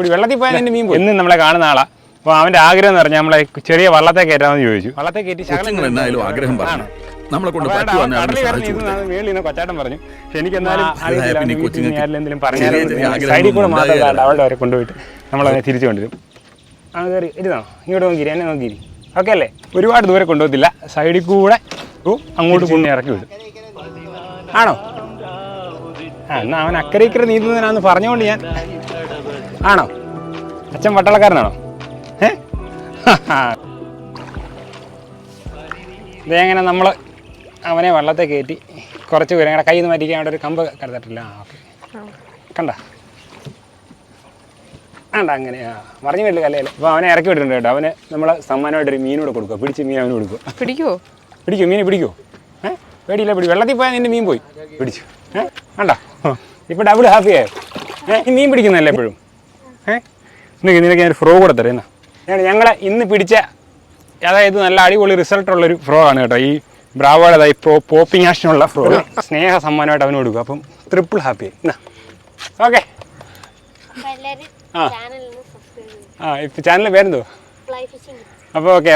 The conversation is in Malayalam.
പിടി. വെള്ളത്തിൽ പോയാൽ മീൻ പോയി. എന്നും നമ്മളെ കാണുന്ന ആളാ. അപ്പോൾ അവന്റെ ആഗ്രഹം എന്ന് പറഞ്ഞാൽ നമ്മളെ ചെറിയ വള്ളത്തെ കയറ്റാമെന്ന് ചോദിച്ചു. വള്ളത്തെ കയറ്റി ശകലം കൊച്ചുങ്ങൾ എന്നായാലും ആഗ്രഹം പറഞ്ഞു. നമ്മളെ കൊണ്ട് നിന്ന് പറഞ്ഞു. പക്ഷെ എനിക്ക് എന്നാലും സൈഡിൽ കൂടെ ഉണ്ടാകുകയില്ല. വരെ കൊണ്ടുപോയിട്ട്. നമ്മളതിനെ തിരിച്ചു കൊണ്ടുവരും. ആ കയറി ഇങ്ങോട്ട് നോക്കിരി എന്നെ നോക്കിരി ഓക്കെ അല്ലേ? ഒരുപാട് ദൂരെ കൊണ്ടുപോകത്തില്ല. സൈഡിൽ കൂടെ അങ്ങോട്ട് കൊണ്ട് ഇറക്കി വിടും. ആണോ? ആ എന്നാ അവൻ അക്കരെ ഇക്കരെ നീന്തുന്നതിനാന്ന് പറഞ്ഞുകൊണ്ട് ഞാൻ ആണോ? അച്ഛൻ പട്ടാളക്കാരനാണോ ഏ ഇതെങ്ങനെ നമ്മൾ അവനെ വള്ളത്തെ കയറ്റി കുറച്ച് പേര് ഞങ്ങളുടെ കയ്യിൽ നിന്ന് മാറ്റിക്കാൻ അവിടെ ഒരു കമ്പ് കരുതട്ടില്ല. ആ ഓക്കെ. കണ്ട? ആണ്ട അങ്ങനെ ആ മറിഞ്ഞു വീട്ടിൽ അപ്പോൾ അവനെ ഇറക്കി വിട്ടിട്ടുണ്ട് കേട്ടോ. അവന് നമ്മളെ സമ്മാനമായിട്ടൊരു മീനോട് കൊടുക്കുക പിടിച്ച് മീൻ അവന് കൊടുക്കുക പിടിക്കോ പിടിക്കോ മീൻ പിടിക്കോ? ഏ? പേടിയില്ല പിടി വെള്ളത്തിൽ പോയാൽ നിന്റെ മീൻ പോയി. പിടിച്ചു. ഏ? കണ്ടോ? ഇപ്പോൾ ഡബിൾ ഹാപ്പി ആയോ? ഏ മീൻ പിടിക്കുന്നല്ലേ എപ്പോഴും? ഏ? നിനക്ക് നിനക്ക് ഞാൻ ഫ്രോ കൂടെ തരുന്ന ഞങ്ങളെ ഇന്ന് പിടിച്ച അതായത് നല്ല അടിപൊളി റിസൾട്ട് ഉള്ളൊരു ഫ്രോ ആണ് കേട്ടോ. ഈ ബ്രാവോയുടെ ഈ പ്രോ പോപ്പിംഗ് ആക്ഷനുള്ള ഫ്രോ സ്നേഹ സമ്മാനമായിട്ട് അവന് കൊടുക്കും. അപ്പം ട്രിപ്പിൾ ഹാപ്പി എന്നാ ഓക്കെ ആ. ആ ഇപ്പം ചാനൽ പേരെന്തോ ഫ്ലൈ ഫിഷിംഗ് അപ്പോൾ ഓക്കെ